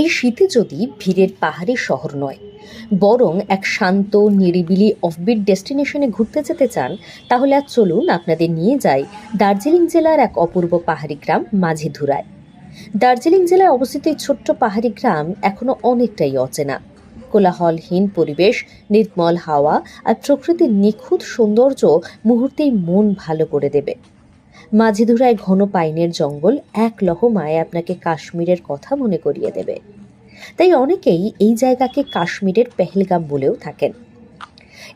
এই শীতে যদি ভিড়ের পাহাড়ি শহর নয়, বরং এক শান্ত, নিরিবিলি অফবিট ডেস্টিনেশনে ঘুরতে যেতে চান, তাহলে আজ চলুন আপনাদের নিয়ে যাই দার্জিলিং জেলার এক অপূর্ব পাহাড়ি গ্রাম মাঝিধুরায়। দার্জিলিং জেলায় অবস্থিত এই ছোট্ট পাহাড়ি গ্রাম এখনও অনেকটাই অচেনা। কোলাহলহীন পরিবেশ, নির্মল হাওয়া আর প্রকৃতির নিখুঁত সৌন্দর্য মুহূর্তেই মন ভালো করে দেবে। মাঝিধুরায় ঘন পাইনের জঙ্গল এক লহমায় আপনাকে কাশ্মীরের কথা মনে করিয়ে দেবে। তাই অনেকেই এই জায়গাকে কাশ্মীরের পেহেলগাম বলেও থাকেন।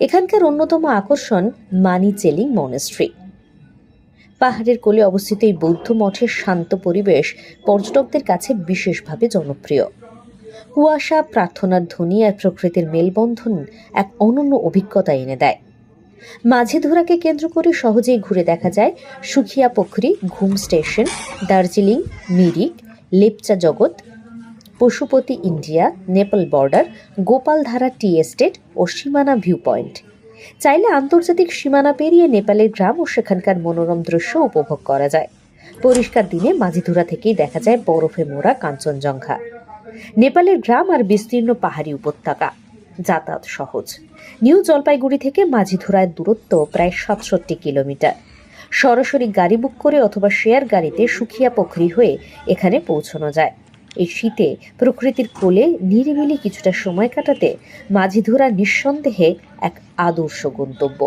এখানকার অন্যতম আকর্ষণ মানি চেলিং মনেস্ট্রি। পাহাড়ের কোলে অবস্থিত এই বৌদ্ধ মঠের শান্ত পরিবেশ পর্যটকদের কাছে বিশেষভাবে জনপ্রিয়। কুয়াশা, প্রার্থনার ধ্বনি আর প্রকৃতির মেলবন্ধন এক অনন্য অভিজ্ঞতা এনে দেয়। মাঝিধুরাকে কেন্দ্র করে সহজেই ঘুরে দেখা যায় সুখিয়া পুখরি, ঘুম station, Darjeeling, Mirik, Lepcha Jagat, Pashupati India, Nepal border, Gopaldhara tea estate ও সীমানা ভিউ পয়েন্ট চাইলে আন্তর্জাতিক সীমানা পেরিয়ে নেপালের গ্রাম ও সেখানকার মনোরম দৃশ্য উপভোগ করা যায়। পরিষ্কার দিনে মাঝিধুরা থেকেই দেখা যায় বরফে মোড়া কাঞ্চনজঙ্ঘা। নেপালের গ্রাম আর বিস্তীর্ণ পাহাড়ি উপত্যকা। যাতায়াত সহজ। নিউ জলপাইগুড়ি থেকে মাঝিধুরায় দূরত্ব প্রায় সাতষট্টি কিলোমিটার। সরাসরি গাড়ি বুক করে অথবা শেয়ার গাড়িতে সুখিয়া পোখরি হয়ে এখানে পৌঁছানো যায়। এই শীতে প্রকৃতির কোলে নিরিবিলি কিছুটা সময় কাটাতে মাঝিধুরা নিঃসন্দেহে এক আদর্শ গন্তব্য।